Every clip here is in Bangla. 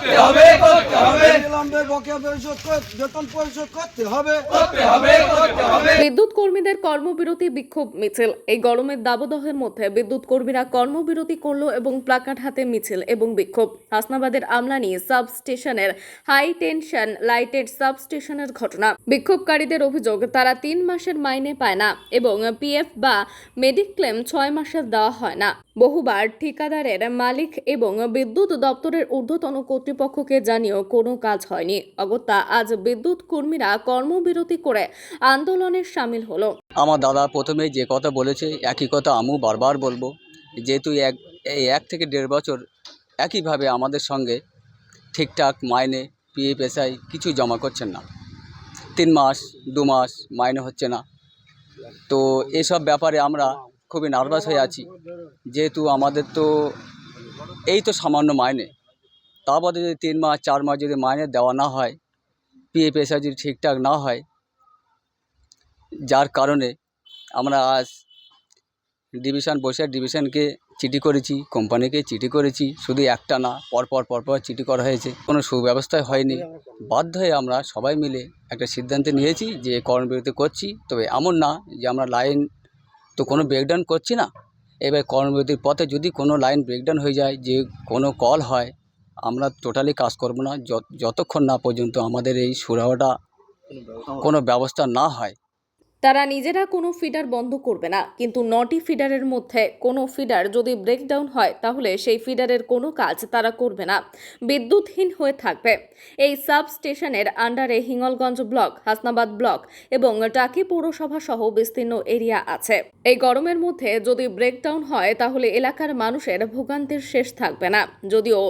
করতে হবে করতে হবে। বিলম্বে বকেয়া পরিশোধ বেতন পরিশোধ করতে হবে। করতে হবে করতে হবে। বিদ্যুৎ কর্মীদের কর্মবিরতি বিক্ষোভ মিছিল। এই গরমের দাবদাহের মধ্যে বিদ্যুৎ কর্মীরা কর্মবিরতি করল এবং প্লাকার্ড হাতে মিছিল এবং বিক্ষোভ। হাসনাবাদের আমলানি সাব স্টেশনের হাই টেনশন লাইটেড সাব স্টেশনের ঘটনা। বিক্ষোভকারীদের অভিযোগ তারা তিন মাসের মাইনে পায় না এবং পিএফ বা মেডিক্লেম ছয় মাসের দেওয়া হয় না। বহুবার ঠিকাদারের মালিক এবং বিদ্যুৎ দপ্তরের ঊর্ধ্বতন কর্তৃপক্ষকে জানিয়েও কোনো কাজ হয়নি। অগত্যা আজ বিদ্যুৎ কর্মীরা কর্মবিরতি করে আন্দোলনে সামিল হলো। আমার দাদা প্রথমে যে কথা বলেছে, একই কথা আমু বারবার বলব যেহেতু এক, এই এক থেকে দেড় বছর একইভাবে আমাদের সঙ্গে ঠিকঠাক মাইনে, পিএফএসআই কিছু জমা করছেন না। তিন মাস, দু মাস মাইনে হচ্ছে না। তো এসব ব্যাপারে আমরা খুবই নার্ভাস হয়ে আছি। যেহেতু আমাদের তো এই তো সামান্য মাইনে। তা বাদে যদি তিন মাস, চার মাস যদি মাইনে দেওয়া না হয় পিএফএসআই যদি ঠিকঠাক না হয়, যার কারণে আমরা আজ ডিভিশন বসে ডিভিশনকে চিঠি করেছি কোম্পানিকে চিঠি করেছি, শুধু একটা না, পরপর পরপর চিঠি করা হয়েছে। কোনো সুব্যবস্থাই হয়নি। বাধ্য হয়ে আমরা সবাই মিলে একটা সিদ্ধান্ত নিয়েছি যে কর্মবিরতি করছি। তবে এমন না যে আমরা লাইন তো কোনো ব্রেকডাউন করছি না। এবার কর্মবিরতির পথে যদি কোনো লাইন ব্রেকডাউন হয়ে যায়, যে কোনো কল হয়, আমরা টোটালি কাজ করব না। যতক্ষণ না পর্যন্ত আমাদের এই সুরাহাটা কোনো ব্যবস্থা না হয় তারা নিজেরা কোনো ফিডার বন্ধ করবে না। কিন্তু নটি ফিডারের মধ্যে কোনো ফিডার যদি ব্রেকডাউন হয়, তাহলে সেই ফিডারের কোনো কাজ তারা করবে না। বিদ্যুৎহীন হয়ে থাকবে। এই সাব স্টেশনের আন্ডারে হিঙ্গলগঞ্জ ব্লক, হাসনাবাদ ব্লক এবং টাকি পৌরসভা সহ বিস্তীর্ণ এরিয়া আছে। এই গরমের মধ্যে যদি ব্রেকডাউন হয়, তাহলে এলাকার মানুষের ভোগান্তির শেষ থাকবে না। যদিও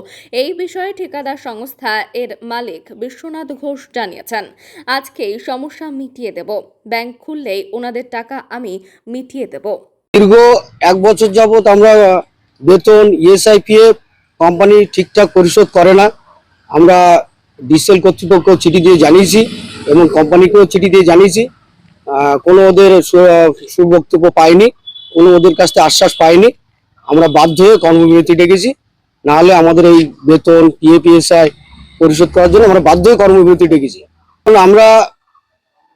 এই বিষয়ে ঠিকাদার সংস্থা এর মালিক বিশ্বনাথ ঘোষ জানিয়েছেন, আজকেই সমস্যা মিটিয়ে দেব। ব্যাংক খুললেই ওনাদের টাকা আমি মিটিয়ে দেব। দীর্ঘ এক বছর যাবত আমরা বেতন ইএসআইপিএফ কোম্পানি ঠিকঠাক পরিশোধ করে না। আমরা ডিসেল কর্তৃপক্ষ চিঠি দিয়ে জানিয়েছি এবং কোম্পানিকেও চিঠি দিয়ে জানিয়েছি। কোনো ওদের সুবক্তব্য পাইনি, কোনো ওদের কাছ থেকে আশ্বাস পাইনি। আমরা বাধ্য হয়ে কর্মবিরতি ডেকেছি। নাহলে আমাদের এই বেতন পিএপিএসআই পরিশোধ করার জন্য আমরা বাধ্য হয়ে কর্মবিরতি ডেকেছি। আমরা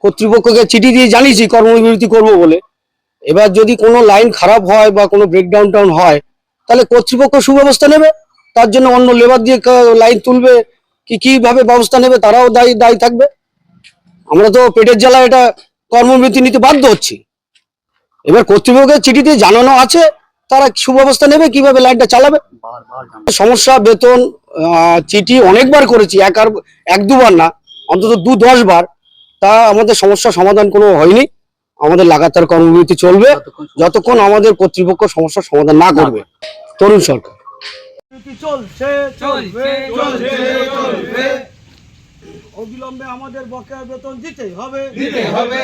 কর্তৃপক্ষকে চিঠি দিয়ে জানিয়েছি, কর্মবিরতি করব বলে। এবার যদি কোনো লাইন খারাপ হয় বা কোনো ব্রেকডাউন টাউন হয়, তাহলে কর্তৃপক্ষ সুব্যবস্থা নেবে। তার জন্য অন্য লেবার দিয়ে লাইন তুলবে, কি কীভাবে ব্যবস্থা নেবে, তারাও দায়ী দায়ী থাকবে। আমরা তো পেটের জ্বালা এটা কর্মবিরতি নিতে বাধ্য হচ্ছি। এবার কর্তৃপক্ষের চিঠি দিয়ে জানানো আছে, তারা সুব্যবস্থা নেবে, কীভাবে লাইনটা চালাবে। সমস্যা, বেতন চিঠি অনেকবার করেছি, এক আর এক দুবার না, অন্তত দু দশ বার। তা আমাদের সমস্যা সমাধান কোনো হয়নি। আমাদের লাগাতার কর্মবিরতি চলবে। যতক্ষণ আমাদের কর্তৃপক্ষ সমস্যার সমাধান না করবে। তরুণ সরকার। চলছে চলবে অবিলম্বে আমাদের বকেয়া বেতন দিতেই হবে। দিতে হবে